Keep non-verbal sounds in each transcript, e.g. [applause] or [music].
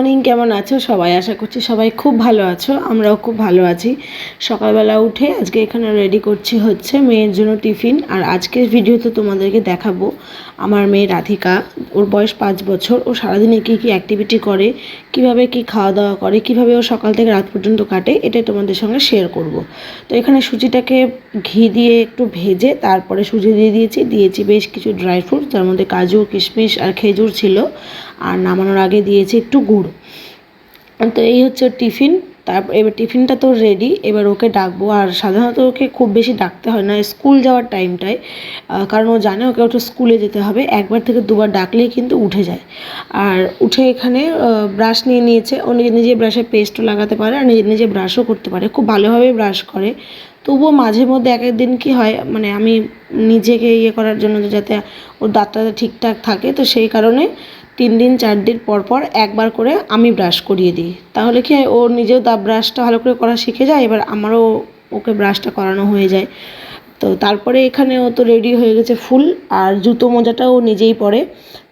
Morning কেমন আছো? সবাই আশা করছি সবাই খুব ভালো আছো, আমরাও খুব ভালো আছি। সকালবেলা উঠে আজকে এখানে রেডি করছি হচ্ছে মেয়ের জন্য টিফিন আর আজকের ভিডিও তো তোমাদেরকে দেখাবো আমার মেয়ে রাধিকা, ওর বয়স পাঁচ বছর, ও সারাদিনে কী কী অ্যাক্টিভিটি করে, কীভাবে কি খাওয়া দাওয়া করে, কীভাবে ও সকাল থেকে রাত পর্যন্ত কাটে, এটাই তোমাদের সঙ্গে শেয়ার করব। তো এখানে সুজিটাকে ঘি দিয়ে একটু ভেজে, তারপরে সুজি দিয়ে দিয়েছি দিয়েছি বেশ কিছু ড্রাই ফ্রুট তার মধ্যে কাজু, কিশমিশ আর খেজুর ছিল, আর নামানোর আগে দিয়েছি একটু গুড়। তো এই হচ্ছে টিফিন তারপর এবার টিফিনটা তো রেডি এবার ওকে ডাকবো। আর সাধারণত ওকে খুব বেশি ডাকতে হয় না, স্কুল যাওয়ার টাইমটায় কারণ ও জানে ওকে ওটা স্কুলে যেতে হবে, একবার থেকে দুবার ডাকলেই কিন্তু উঠে যায়। আর উঠে এখানে ব্রাশ নিয়ে নিয়েছে। ও নিজে নিজে ব্রাশে পেস্টও লাগাতে পারে আর নিজে নিজে ব্রাশও করতে পারে। খুব ভালোভাবে ব্রাশ করে। তবুও মাঝে মধ্যে এক একদিন কি হয় মানে আমি নিজেকে ইয়ে করার জন্য যাতে ওর দাঁতটা ঠিকঠাক থাকে, তো সেই কারণে তিন দিন, চার দিন পর পর একবার করে আমি ব্রাশ করিয়ে দিই। তাহলে কি ও নিজেও দাঁত ব্রাশটা ভালো করে করা শিখে যায়, এবার আমারও ওকে ব্রাশটা করানো হয়ে যায়। তো তারপরে এখানে ও তো রেডি হয়ে গেছে ফুল, আর জুতো মোজাটাও নিজেই পরে।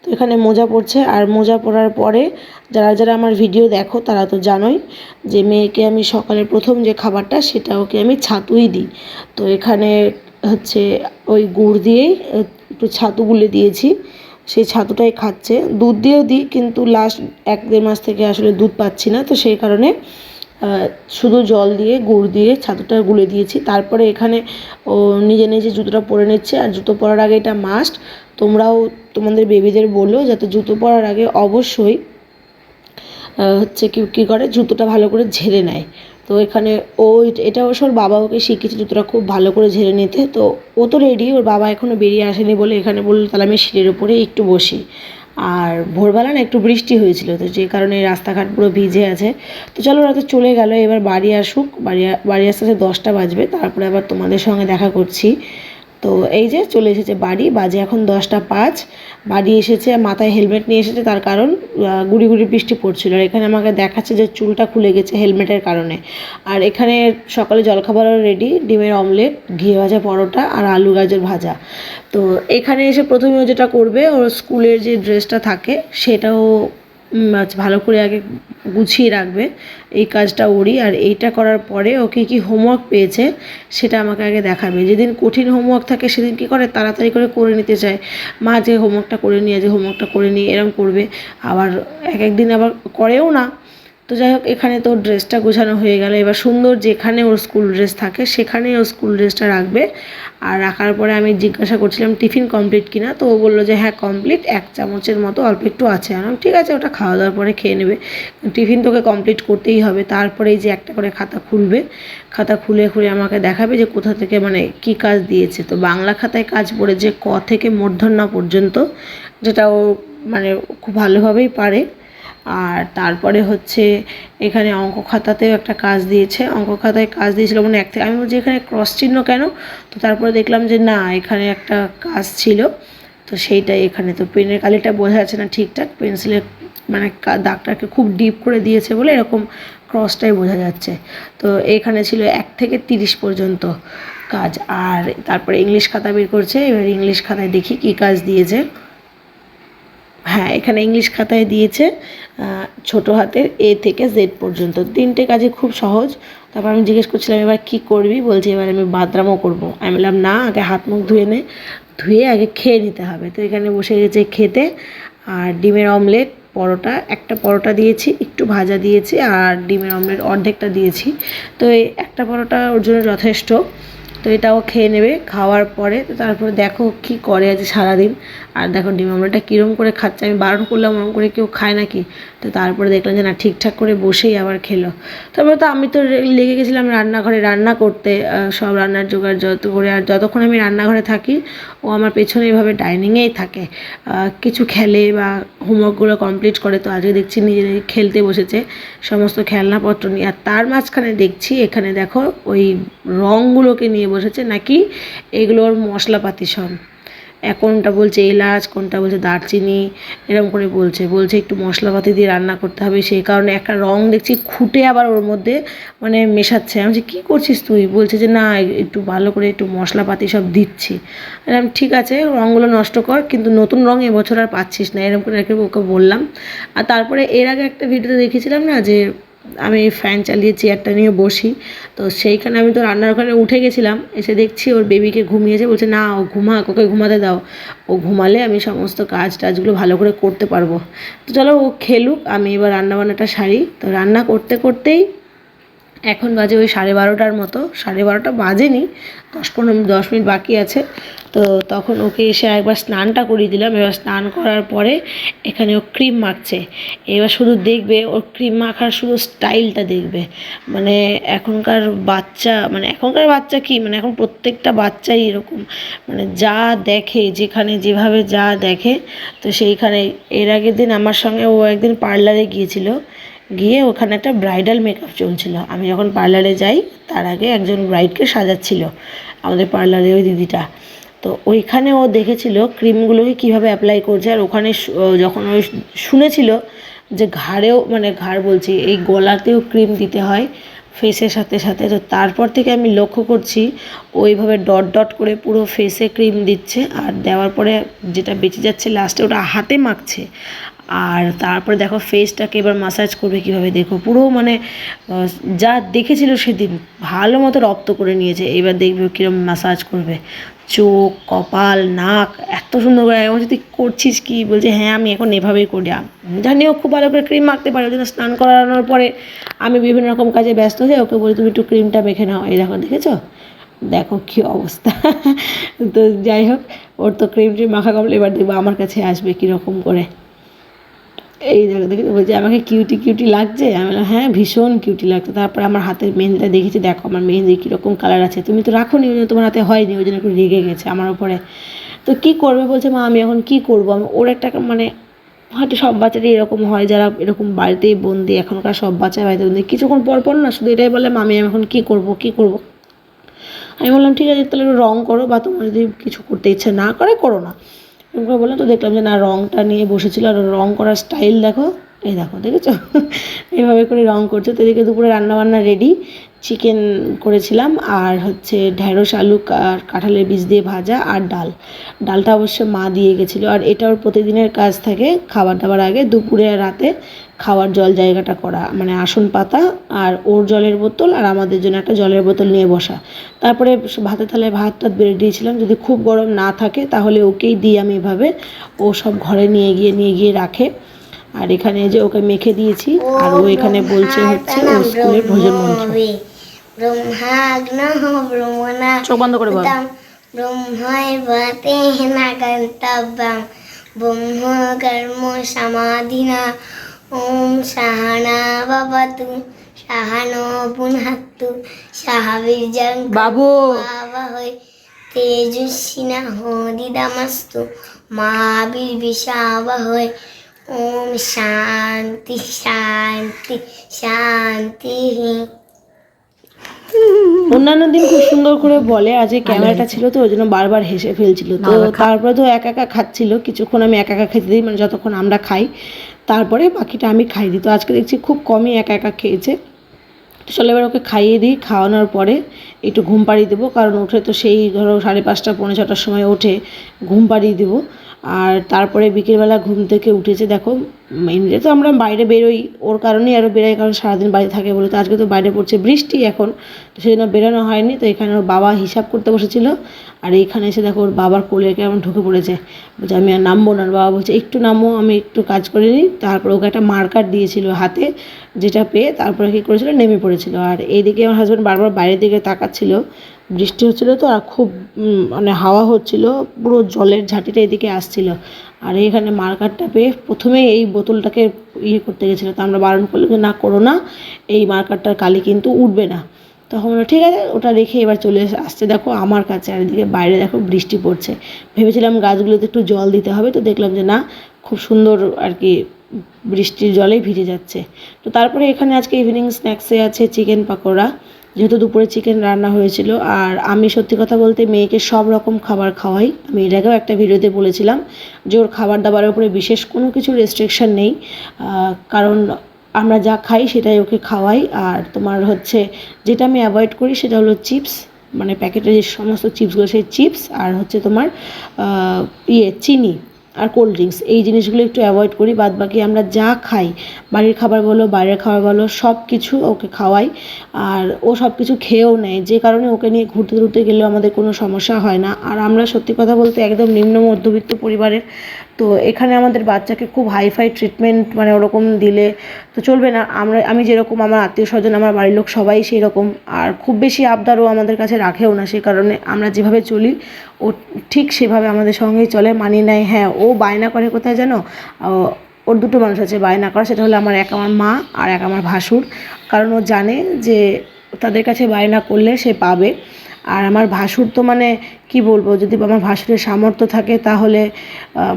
তো এখানে মোজা পড়ছে আর মোজা পরার পরে যারা যারা আমার ভিডিও দেখো, তারা তো জানোই যে মেয়েকে আমি সকালে প্রথম যে খাবারটা, সেটা ওকে আমি ছাতুই দিই। তো এখানে হচ্ছে ওই গুড় দিয়েই একটু ছাতু গুলে দিয়েছি। সেই ছাতুটাই খাচ্ছে। দুধ দিয়েও দিই, কিন্তু লাস্ট এক দেড় মাস থেকে আসলে দুধ পাচ্ছি না। তো সেই কারণে শুধু জল দিয়ে, গুড় দিয়ে ছাতুটা গুলে দিয়েছি। তারপরে এখানে ও নিজে নিজে জুতোটা পরে নিচ্ছে। আর জুতো পরার আগে এটা মাস্ট তোমরাও তোমাদের বেবিদের বলো, যাতে জুতো পরার আগে অবশ্যই হচ্ছে কি, কী করে? জুতোটা ভালো করে ঝেড়ে নেয়। তো এখানে ও এটা ওর বাবা ওকে শিখিয়েছে জুতোটা খুব ভালো করে ঝেড়ে নিতে। তো ও তো রেডি ওর বাবা এখনও বেরিয়ে আসেনি বলে এখানে বলল, তাহলে আমি সিঁড়ির উপরে একটু বসি। আর ভোরবেলা না একটু বৃষ্টি হয়েছিল, তো যে কারণে রাস্তাঘাট পুরো ভিজে আছে। তো চলো ওরা তো চলে গেল, এবার বাড়ি আসুক। বাড়ি বাড়ি আসতে আসতে দশটা বাজবে, তারপরে আবার তোমাদের সঙ্গে দেখা করছি। তো এই যে চলে এসেছে বাড়ি, বাজে এখন দশটা পাঁচ। বাড়ি এসেছে, মাথায় হেলমেট নিয়ে এসেছে, তার কারণ গুড়ি গুড়ি বৃষ্টি পড়ছিল। আর এখানে আমাকে দেখাচ্ছে যে চুলটা খুলে গেছে হেলমেটের কারণে। আর এখানে সকালে জলখাবারও রেডি ডিমের অমলেট ঘি ভাজা পরোটা আর আলু গাজর ভাজা। তো এখানে এসে প্রথমে যেটা করবে, ওর স্কুলের যে ড্রেসটা থাকে, সেটাও ভালো করে আগে গুছিয়ে রাখবে। এই কাজটা ওরই। আর এইটা করার পরে ও কী কী হোমওয়ার্ক পেয়েছে সেটা আমাকে আগে দেখাবে। যেদিন কঠিন হোমওয়ার্ক থাকে সেদিন কী করে? তাড়াতাড়ি করে করে নিতে চায়। মা যে হোমওয়ার্কটা করে নিয়ে, যে হোমওয়ার্কটা করে নিয়ে এরম করবে। আবার এক একদিন আবার করেও না। তো যাই হোক, এখানে তো ড্রেসটা গোছানো হয়ে গেল। এবার সুন্দর যেখানে ওর স্কুল ড্রেস থাকে, সেখানেই ও স্কুল ড্রেসটা রাখবে। আর রাখার পরে আমি জিজ্ঞাসা করছিলাম, টিফিন কমপ্লিট কিনা? তো ও বলল যে হ্যাঁ কমপ্লিট এক চামচের মতো অল্প একটু আছে। আমি ঠিক আছে, ওটা খাওয়া দাওয়ার পরে খেয়ে নেবে। টিফিন তোকে কমপ্লিট করতেই হবে। তারপরে যে একটা করে খাতা খুলবে, খাতা খুলে খুলে আমাকে দেখাবে যে কোথা থেকে মানে কি কাজ দিয়েছে। তো বাংলা খাতায় কাজ পড়েছে ক থেকে মূর্ধন্য পর্যন্ত, যেটা ও মানে খুব ভালোভাবেই পারে। আর তারপরে হচ্ছে এখানে অঙ্ক খাতাতেও একটা কাজ দিয়েছে। অঙ্ক খাতায় কাজ দিয়েছিল মানে এক থেকে আমি বলছি এখানে ক্রস চিহ্ন কেন? তো তারপরে দেখলাম যে না, এখানে একটা কাজ ছিল। তো সেইটাই এখানে। তো পেনের কালিটা বোঝা যাচ্ছে না ঠিকঠাক। পেন্সিলের মানে দাগটাকে খুব ডিপ করে দিয়েছে বলে এরকম ক্রসটাই বোঝা যাচ্ছে। তো এখানে ছিল এক থেকে তিরিশ পর্যন্ত কাজ। আর তারপরে ইংলিশ খাতা বের করছে। এবার ইংলিশ খাতায় দেখি কী কাজ দিয়েছে। হ্যাঁ এখানে ইংলিশ খাতায় দিয়েছে ছোট হাতের এ থেকে জেড পর্যন্ত। তিনটে কাজে খুব সহজ। তারপর আমি জিজ্ঞেস করছিলাম, এবার কি করবি? বলছে, এবার আমি বাদরামও করব। আমি বললাম, না, আগে হাত মুখ ধুয়ে নে। ধুয়ে আগে খেয়ে নিতে হবে। তো এখানে বসে গেছে খেতে। আর ডিমের অমলেট, পরোটা, একটা পরোটা দিয়েছি, একটু ভাজা দিয়েছি, আর ডিমের অমলেট অর্ধেকটা দিয়েছি। তো এই একটা পরোটা ওর জন্য যথেষ্ট। তো এটাও খেয়ে নেবে, খাওয়ার পরে তো তারপরে দেখো কি করে আজ সারাদিন। আর দেখো ডিম আমলাটা কীরম করে খাচ্ছে, আমি বারণ করলাম, ওরম করে কেউ খায় নাকি? তো তারপরে দেখলাম যে না, ঠিকঠাক করে বসেই আবার খেলো। তারপরে তো আমি তো লেগে গেছিলাম রান্নাঘরে রান্না করতে সব রান্নার জোগাড় যত করে, আর যতক্ষণ আমি রান্নাঘরে থাকি, ও আমার পেছনে এভাবে ডাইনিংয়েই থাকে। কিছু খেলে বা হোমওয়ার্কগুলো কমপ্লিট করে, তো আজকে দেখছি নিজে নিজে খেলতে বসেছে। সমস্ত খেলনাপত্র নিয়ে, আর তার মাঝখানে দেখছি, এখানে দেখো ওই রঙগুলোকে নিয়ে বসেছে নাকি? এগুলোর মশলাপাতি সব। কোনটা বলছে এলাচ, কোনটা বলছে দারচিনি এরকম করে বলছে। বলছে একটু মশলাপাতি দিয়ে রান্না করতে হবে, সেই কারণে একটা রং দেখছি খুঁটে আবার ওর মধ্যে মানে মেশাচ্ছে। আমি বলছি, কী করছিস তুই? বলছে যে, না একটু ভালো করে একটু মশলাপাতি সব দিচ্ছি। আমি ঠিক আছে রঙগুলো নষ্ট কর, কিন্তু নতুন রঙ এবছর আর পাচ্ছিস না। এরকম করে ওকে বললাম। আর তারপরে এর আগে একটা ভিডিওতে দেখেছিলাম না যে আমি ফ্যান চালিয়ে চেয়ারটা নিয়ে বসি। তো সেইখানে আমি তো রান্নার ঘরে উঠে গেছিলাম, এসে দেখছি ওর বেবিকে ঘুমিয়েছে, বলছে, না, ও ঘুমাক, ওকে ঘুমাতে দাও। ও ঘুমালে আমি সমস্ত কাজ টাজগুলো ভালো করে করতে পারব। তো চলো ও খেলুক, আমি এবার রান্নাবান্নাটা সারি। তো রান্না করতে করতেই এখন বাজে ওই সাড়ে বারোটার মতো, সাড়ে বারোটা বাজেনি, দশ পনেরো দশ মিনিট বাকি আছে। তো তখন ওকে এসে একবার স্নানটা করিয়ে দিলাম, এবার স্নান করার পরে এখানে ও ক্রিম মাখছে। এবার শুধু দেখবে, ওর ক্রিম মাখার শুধু স্টাইলটা দেখবে। মানে এখনকার বাচ্চা মানে এখনকার বাচ্চা কি? মানে এখন প্রত্যেকটা বাচ্চাই এরকম। মানে যা দেখে, যেখানে যেভাবে যা দেখে, তো সেইখানে, এর আগের দিন আমার সঙ্গে ও একদিন পার্লারে গিয়েছিল। গিয়ে ওখানে একটা ব্রাইডাল মেকআপ চলছিল। আমি যখন পার্লারে যাই, তার আগে একজন ব্রাইডকে সাজাচ্ছিল, আমাদের পার্লারে ওই দিদিটা। তো ওইখানে ও দেখেছিল ক্রিমগুলোকে কীভাবে অ্যাপ্লাই করছে, আর ওখানে যখন ওই শুনেছিল যে ঘাড়েও মানে ঘাড় বলছি, এই গলাতেও ক্রিম দিতে হয় ফেসের সাথে সাথে, তো তারপর থেকে আমি লক্ষ্য করছি ওইভাবে ডট ডট করে পুরো ফেসে ক্রিম দিচ্ছে, আর দেওয়ার পরে যেটা বেঁচে যাচ্ছে লাস্টে ওটা হাতে মাখছে। আর তারপরে দেখো ফেসটাকে এবার মাসাজ করবে কীভাবে দেখো। পুরো মানে যা দেখেছিল সেদিন, ভালো মতো রপ্ত করে নিয়েছে। এবার দেখবে কীরকম মাসাজ করবে। চোখ, কপাল, নাক, এত সুন্দর করে। আমি যদি করছিস কি? বলছে হ্যাঁ আমি এখন এভাবেই করি। জানি ও খুব ভালো করে ক্রিম মাখতে পারে ওই জন্য স্নান করানোর পরে আমি বিভিন্ন রকম কাজে ব্যস্ত হয়ে ওকে বলি, তুমি একটু ক্রিমটা মেখে নাও। দেখো, দেখেছ? দেখো কী অবস্থা। [laughs] তো যাই হোক, ওর তো ক্রিম ট্রিম মাখা কমলে এবার দেখব আমার কাছে আসবে কীরকম করে। এই বলছে, আমাকে কিউটি কিউটি লাগছে? আমি বললাম হ্যাঁ ভীষণ কিউটি লাগছে। তারপরে আমার হাতের মেহেন্দিটা দেখেছি, দেখো, আমার মেহেন্দি কীরকম কালার আছে। তুমি তো রাখো নি ওই জন্য তোমার হাতে হয়নি, ওই জন্য একটু রেগে গেছে আমার উপরে। তো কী করবে? বলছে, মা, আমি এখন কী করব? আমি, ওর একটা মানে হয়তো সব বাচ্চারই এরকম হয়, যারা এরকম বাড়িতেই বন্দি, এখনকার সব বাচ্চা বাড়িতে বন্দি। কিছুক্ষণ পর পর না, শুধু এটাই বলে মামি আমি এখন কী করব কী করব? আমি বললাম, ঠিক আছে, তাহলে একটু রঙ করো বা তোমার যদি কিছু করতে ইচ্ছে না করে, করো না। এরকম করে বললাম তো দেখলাম যে না রঙটা নিয়ে বসেছিল আর রঙ করার স্টাইল দেখো। এই দেখো, দেখেছ? [laughs] এইভাবে করে রঙ করছে। তো এদিকে দুপুরে রান্নাবান্না রেডি চিকেন করেছিলাম আর হচ্ছে ঢ্যাঁড়স, আলু, আর কাঁঠালের বীজ দিয়ে ভাজা আর ডাল। ডালটা অবশ্য মা দিয়ে গেছিল আর এটা ওর প্রতিদিনের কাজ থাকে খাবার দাবার আগে দুপুরে আর রাতে খাওয়ার জল জায়গাটা করা মানে আসন পাতা আর ওর জলের বোতল আর আমাদের জন্য একটা জলের বোতল নিয়ে বসা। তারপরে ভাতে থালায় ভাত টাত বেড়ে দিয়েছিলাম, যদি খুব গরম না থাকে তাহলে ওকেই দিই আমি এভাবে। ও সব ঘরে নিয়ে গিয়ে নিয়ে গিয়ে রাখে। আর এখানে যে ওকে মেখে দিয়েছি আর ও এখানে বলছে হচ্ছে ও স্কুলের ভোজন মন্ত্র। ব্রহ্মাগ্ন ব্রহ্মণা চোখ বন্ধ করে বল। ব্রহ্ময় ভতেনা গন্তব্যম। ব্রহ্ম কর্ম সমাধিনা ওম সাহানা ভবতু সাহানো পুনঃতু সাহাবীর্যং বাবু! তেজস্বিনা হোদিদমস্তু মহাবীর্বিষাবহৈ ওম শান্তি শান্তি শান্তি। অন্যান্য দিন খুব সুন্দর করে বলে আজকে ক্যামেরাটা ছিল তো ওই জন্য বারবার হেসে ফেলছিল তো। তারপরে তো একা একা খাচ্ছিল কিছুক্ষণ আমি একা একা খেতে দিই মানে যতক্ষণ আমরা খাই। তারপরে বাকিটা আমি খাই দিই। তো আজকে দেখছি খুব কমই একা একা খেয়েছে। তো চলো এবার ওকে খাইয়ে দিই খাওয়ানোর পরে একটু ঘুম পাড়িয়ে দেবো। কারণ উঠে তো সেই ধরো সাড়ে পাঁচটা পৌনে ছটার সময় ওঠে ঘুম পাড়িয়ে দেবো। আর তারপরে বিকেলবেলা ঘুম থেকে উঠেছে, দেখো এমনিতে তো আমরা বাইরে বেরোই, ওর কারণেই আরও বেরোই কারণ সারাদিন বাড়ি থাকে বলে। তো আজকে তো বাইরে পড়ছে বৃষ্টি এখন, তো সেই জন্য বেরোনো হয়নি, তো এখানে ওর বাবা হিসাব করতে বসেছিল। আর এইখানে এসে দেখো ওর বাবার কোলে কেমন ঢুকে পড়েছে। বলছে, আমি আর নামবো না। বাবা বলছে, একটু নামো, আমি একটু কাজ করে নিই। তারপর ওকে একটা মার্কার দিয়েছিল হাতে, যেটা পেয়ে তারপরে কী করেছিল, নেমে পড়েছিল। আর এইদিকে আমার হাজব্যান্ড বারবার বাইরের দিকে তাকাচ্ছিল। বৃষ্টি হচ্ছিল তো আর খুব মানে হাওয়া হচ্ছিল, পুরো জলের ঝাঁটিটা এদিকে আসছিল। আর এখানে মার্কারটা পেয়ে প্রথমে এই বোতলটাকে ইয়ে করতে গেছিল। তো আমরা বারণ করলাম যে, না, করো না, এই মার্কারটার কালি কিন্তু উঠবে না। তখন বলল, ঠিক আছে, ওটা রেখে এবার চলে এসে আসছে, দেখো আমার কাছে, আর এদিকে বাইরে দেখো বৃষ্টি পড়ছে। ভেবেছিলাম গাছগুলোতে একটু জল দিতে হবে, তো দেখলাম যে, না, খুব সুন্দর আর কি বৃষ্টির জলেই ভিজে যাচ্ছে। তো তারপরে এখানে আজকে ইভিনিং স্ন্যাক্সে আছে চিকেন পাকোড়া। যেহেতু দুপুরে চিকেন রান্না হয়েছিল, আর আমি সত্যি কথা বলতে মেয়েকে সব রকম খাবার খাওয়াই। আমি এর আগেও একটা ভিডিওতে বলেছিলাম যে ওর খাবার দাবারের উপরে বিশেষ কোনো কিছু রেস্ট্রিকশান নেই। কারণ আমরা যা খাই সেটাই ওকে খাওয়াই। আর তোমার হচ্ছে যেটা আমি অ্যাভয়েড করি সেটা হলো চিপস মানে প্যাকেটের যে সমস্ত চিপসগুলো সেই চিপস আর হচ্ছে তোমার ইয়ে চিনি। আর কোল্ড ড্রিঙ্কস এই জিনিসগুলো একটু অ্যাভয়েড করি। বাদ বাকি আমরা যা খাই, বাড়ির খাবার বলো, বাইরের খাবার বলো সব কিছু ওকে খাওয়াই। আর ও সব কিছু খেয়েও নেয়, যে কারণে ওকে নিয়ে ঘুরতে ঘুরতে গেলেও আমাদের কোনো সমস্যা হয় না। আর আমরা সত্যি কথা বলতে একদম নিম্ন মধ্যবিত্ত পরিবারের, তো এখানে আমাদের বাচ্চাকে খুব হাইফাই ট্রিটমেন্ট মানে ওরকম দিলে তো চলবে না। আমরা, আমি যেরকম আমার আত্মীয় স্বজন আমার বাড়ির লোক সবাই সেই রকম আর খুব বেশি আবদারও আমাদের কাছে রাখেও না, সে কারণে আমরা যেভাবে চলি ও ঠিক সেভাবে আমাদের সঙ্গেই চলে মানি নেয়। হ্যাঁ ও বায়না করে কোথায় যেন ওর দুটো মানুষ আছে বায়না করা, সেটা হলো আমার এক আমার মা আর এক আমার ভাসুর। কারণ ও জানে যে তাদের কাছে বায়না করলে সে পাবে। আর আমার ভাসুর তো মানে কি বলব, যদি আমার ভাসুরের সামর্থ্য থাকে তাহলে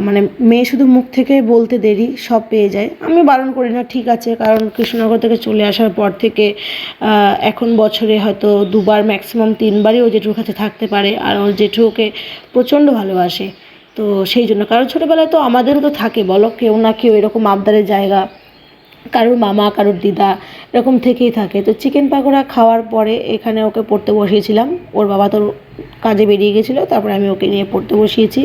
মানে মেয়ে শুধু মুখ থেকে বলতে দেরি, সব পেয়ে যায়। আমি বারণ করি না, ঠিক আছে, কারণ কৃষ্ণনগর থেকে চলে আসার পর থেকে এখন বছরে হয়তো দুবার ম্যাক্সিমাম তিনবারই ও জেঠুর কাছে থাকতে পারে, আর ওর জেঠু ওকে প্রচণ্ড ভালোবাসে। তো সেই জন্য, কারণ ছোটোবেলায় তো আমাদেরও তো থাকে, বলো, কেউ না কেউ এরকম আবদারের জায়গা। কারোর মামা, কারোর দিদা এরকম থেকেই থাকে। তো চিকেন পাকোড়া খাওয়ার পরে এখানে ওকে পড়তে বসিয়েছিলাম। ওর বাবা তো কাজে বেরিয়ে গেছিল, তারপরে আমি ওকে নিয়ে পড়তে বসিয়েছি।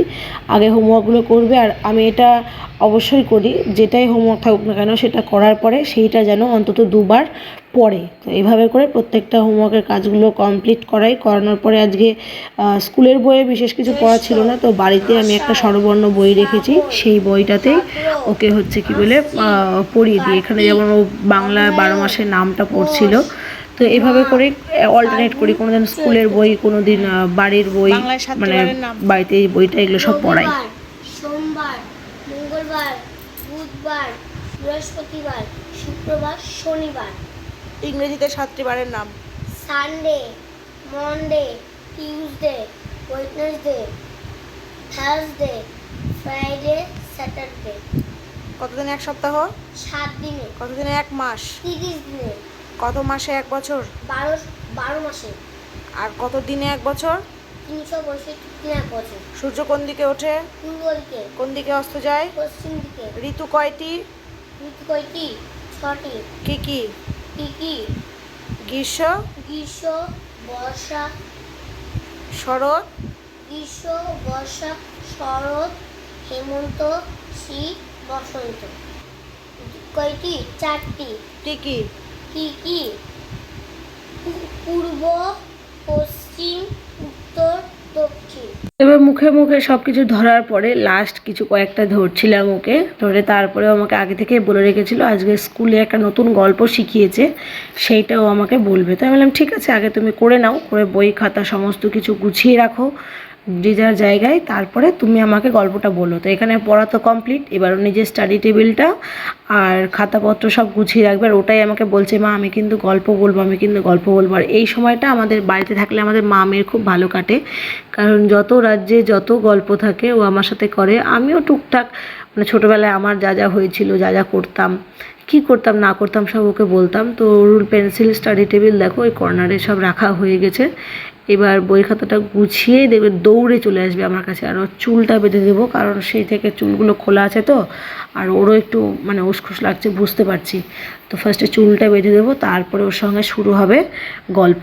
আগে হোমওয়ার্কগুলো করবে আর আমি এটা অবশ্যই করি, যেটাই হোমওয়ার্ক থাকুক না কেন সেটা করার পরে সেইটা যেন অন্তত দুবার পড়ে। তো এইভাবে করে প্রত্যেকটা হোমওয়ার্কের কাজগুলো কমপ্লিট করাই। করানোর পরে আজকে স্কুলের বইয়ে বিশেষ কিছু পড়া ছিল না, তো বাড়িতে আমি একটা স্বরবর্ণ বই রেখেছি, সেই বইটাতেই ওকে হচ্ছে কি বলে পড়িয়ে দিই। এখানে যেমন ও বাংলা বারো মাসের নামটা পড়ছিল তো এভাবে করে অল্টারনেট করি। কোনোদিন স্কুলের বই কোনোদিন বাড়ির বই মানে বাড়িতে এই বইটা এগুলো সব পড়াই। সোমবার মঙ্গলবার বুধবার বৃহস্পতিবার শুক্রবার শনিবার। ইংরেজিতে সাতটি বারের নাম। Sunday Monday Tuesday Wednesday Thursday Friday Saturday. কতদিন এক সপ্তাহ? সাত দিনে। কতদিনে এক মাস? তিরিশ দিনে। কত মাসে এক বছর? বারো বারো মাসে। আর কত দিনে এক বছর? তিনশো পঁয়ষট্টি দিন এক বছর। সূর্য কোন দিকে ওঠে? পূর্ব দিকে কোন দিকে অস্ত যায়? পশ্চিম দিকে। ঋতু কয়টি? ঋতু কয়টি? ছটি। কি কি? কি কি? গ্রীষ্ম? গ্রীষ্ম বর্ষা। শরৎ? গ্রীষ্ম বর্ষা শরৎ হেমন্ত শীত বসন্ত। কয়টি? চারটি। কি কি? কি কি? পূর্ব, পশ্চিম, উত্তর, দক্ষিণ। এবার মুখে মুখে সব কিছু ধরার পরে লাস্ট কিছু কয়েকটা ধরছিলাম ওকে। ধরে তারপরে আমাকে আগে থেকে বলে রেখেছিল, আজকে স্কুলে একটা নতুন গল্প শিখিয়েছে, সেইটাও আমাকে বলবে। তো আমি বললাম, ঠিক আছে, আগে তুমি করে নাও, করে বই খাতা সমস্ত কিছু গুছিয়ে রাখো যে যার জায়গায়, তারপরে তুমি আমাকে গল্পটা বলো। তো এখানে পড়া তো কমপ্লিট এবার নিজের স্টাডি টেবিলটা আর খাতাপত্র সব গুছিয়ে রাখবে, আর ওটাই আমাকে বলছে, মা, আমি কিন্তু গল্প বলব, আমি কিন্তু গল্প বলব। আর এই সময়টা আমাদের বাড়িতে থাকলে আমাদের মা মেয়ের খুব ভালো কাটে, কারণ যত রাজ্যে যত গল্প থাকে, ও আমার সাথে করে। আমিও টুকটাক মানে ছোটোবেলায় আমার যা যা হয়েছিল, যা যা করতাম, কি করতাম, না করতাম, সব ওকে বলতাম। তো রুল পেন্সিল স্টাডি টেবিল দেখো, ওই কর্নারে সব রাখা হয়ে গেছে। এবার বই খাতাটা গুছিয়ে দেবে দৌড়ে চলে আসবে আমার কাছে। আর ওর চুলটা বেঁধে দেবো কারণ সেই থেকে চুলগুলো খোলা আছে তো আর ওরও একটু মানে উসখুস লাগছে বুঝতে পারছি। তো ফার্স্টে চুলটা বেঁধে দেবো তারপরে ওর সঙ্গে শুরু হবে গল্প।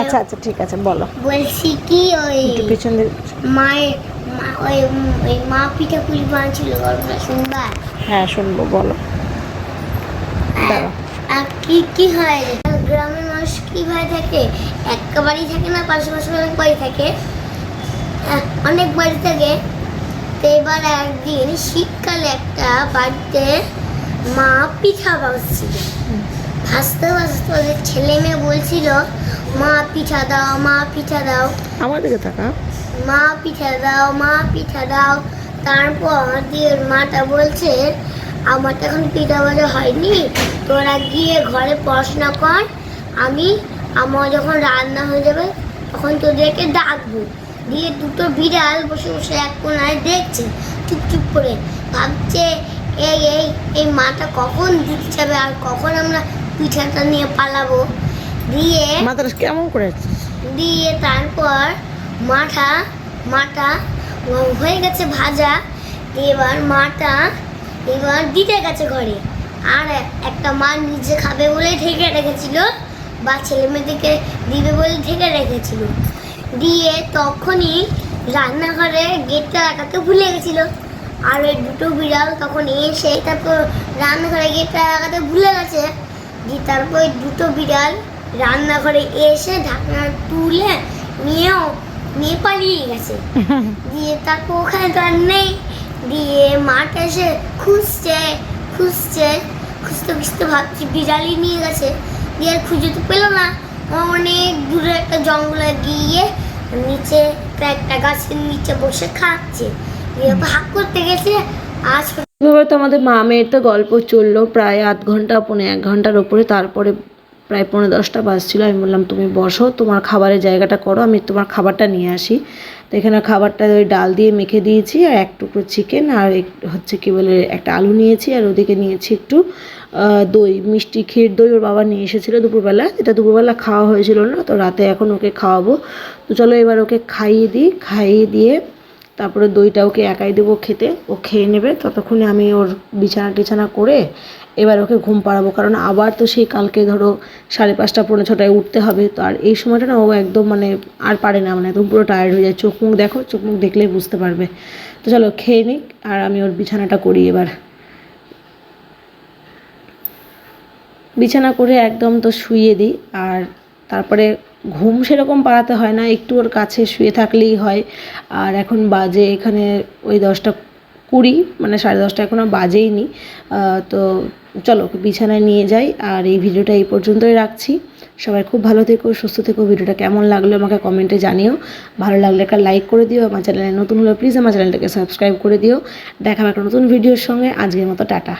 আচ্ছা আচ্ছা ঠিক আছে বলো। বলছি কি ওই একটু পেছন মায়ের মা ওই মা পিঠা পুলি বানাচ্ছিল গল্পটা শুনবার হ্যাঁ শুনব বলো। আর কি কি হয়? গ্রামের মানুষ কীভাবে থাকে? একটা বাড়ি থাকে না পাশাপাশি অনেক বাড়ি থাকে। অনেক বাড়ি থাকে। তো এবার একদিন শীতকালে একটা বাড়িতে মা পিঠা ভাজছিল ভাজতে ভাজতে ওদের ছেলে মেয়ে বলছিল মা পিঠা দাও মা পিঠা দাও। আমার দিকে থাকা মা পিঠা দাও মা পিঠা দাও। তারপর দিয়ে মাটা বলছে আমার তো এখন পিঠা ভাজা হয়নি। তোরা গিয়ে ঘরে পড়াশোনা কর। আমি আমার যখন রান্না হয়ে যাবে তখন তোদেরকে ডাকবো। দিয়ে দুটো বিড়াল বসে বসে এক কোনায় দেখছে চুপ চুপ করে। ভাবছে এই এই এই মাটা কখন দিতে যাবে আর কখন আমরা পিঠাটা নিয়ে পালাবো? দিয়ে মাথাটা কেমন করে দিয়ে তারপর মাঠা মাটা হয়ে গেছে ভাজা। এবার মাটা এবার দিতে গেছে ঘরে। আর একটা মা নিজে খাবে বলে ঢেকে রেখেছিল বা ছেলে মেয়েদেরকে দিবে বলে ঢেকে রেখেছিল। দিয়ে তখনই রান্নাঘরে গেটটা লাগাতে ভুলে গেছিল। আর ওই দুটো বিড়াল তখন এসে তারপর রান্নাঘরে গেটটা লাগাতে ভুলে গেছে। দিয়ে তারপর ওই দুটো বিড়াল রান্নাঘরে এসে ঢাকনা তুলে নিয়েও নিয়ে পালিয়ে গেছে। [laughs] দিয়ে তারপর ওখানে তো আর নেই। দিয়ে মাঠ এসে খুঁজছে খুঁজছে, খুঁজতে খুঁজতে ভাবছি বিড়ালই নিয়ে গেছে। দিয়ে আর খুঁজে তো পেল না। অনেক দূরে একটা জঙ্গলে গিয়ে নিচে একটা গাছের নিচে বসে খাচ্ছে। দিয়ে ভাগ করতে গেছে, আজ তো আমাদের মা মেয়ের তো গল্প চলল প্রায় আধ ঘণ্টা, পৌনে এক ঘণ্টার ওপরে, তারপরে প্রায় পনেরো দশটা বাজছিল। আমি বললাম, তুমি বসো, তোমার খাবারের জায়গাটা করো, আমি তোমার খাবারটা নিয়ে আসি। তো এখানে খাবারটা ওই ডাল দিয়ে মেখে দিয়েছি, আর এক টুকরো চিকেন আর হচ্ছে কি বলে, একটা আলু নিয়েছি, আর ওদিকে নিয়েছি একটু দই, মিষ্টি ক্ষীর দই ওর বাবা নিয়ে এসেছিল দুপুরবেলা। এটা দুপুরবেলা খাওয়া হয়েছিল না, তো রাতে এখন ওকে খাওয়াবো। তো চলো এবার ওকে খাইয়ে দিই, খাইয়ে দিয়ে তারপরে দইটা ওকে একাই দেবো খেতে, ও খেয়ে নেবে। ততক্ষণে আমি ওর বিছানা টিছানা করে এবার ওকে ঘুম পাড়াবো, কারণ আবার তো সেই কালকে ধরো সাড়ে পাঁচটা, পৌনে ছটায় উঠতে হবে। তো আর এই সময়টা না ও একদম মানে আর পারে না মানে একদম পুরো টায়ার্ড হয়ে যায়। চোখ মুখ দেখো, চোখ মুখ দেখলেই বুঝতে পারবে। তো চলো খেয়ে নিক, আর আমি ওর বিছানাটা করি এবার। বিছানা করে একদম তো শুয়ে দিই, আর তারপরে ঘুম সেরকম পাড়াতে হয় না, একটু ওর কাছে শুয়ে থাকলেই হয়। আর এখন বাজে এখানে ওই দশটা কুড়ি মানে সাড়ে দশটা এখনও বাজেইনি। তো চলো বিছানায় নিয়ে যাই, আর এই ভিডিওটা এই পর্যন্তই রাখছি। সবাই খুব ভালো থেকো, সুস্থ থেকো, ভিডিওটা কেমন লাগল আমাকে কমেন্টে জানিও। ভালো লাগলে একটা লাইক করে দিও, আমার চ্যানেলে নতুন হলে প্লিজ আমার চ্যানেলটাকে সাবস্ক্রাইব করে দিও। দেখা হবে একটা নতুন ভিডিওর সঙ্গে। আজকের মতো টাটা।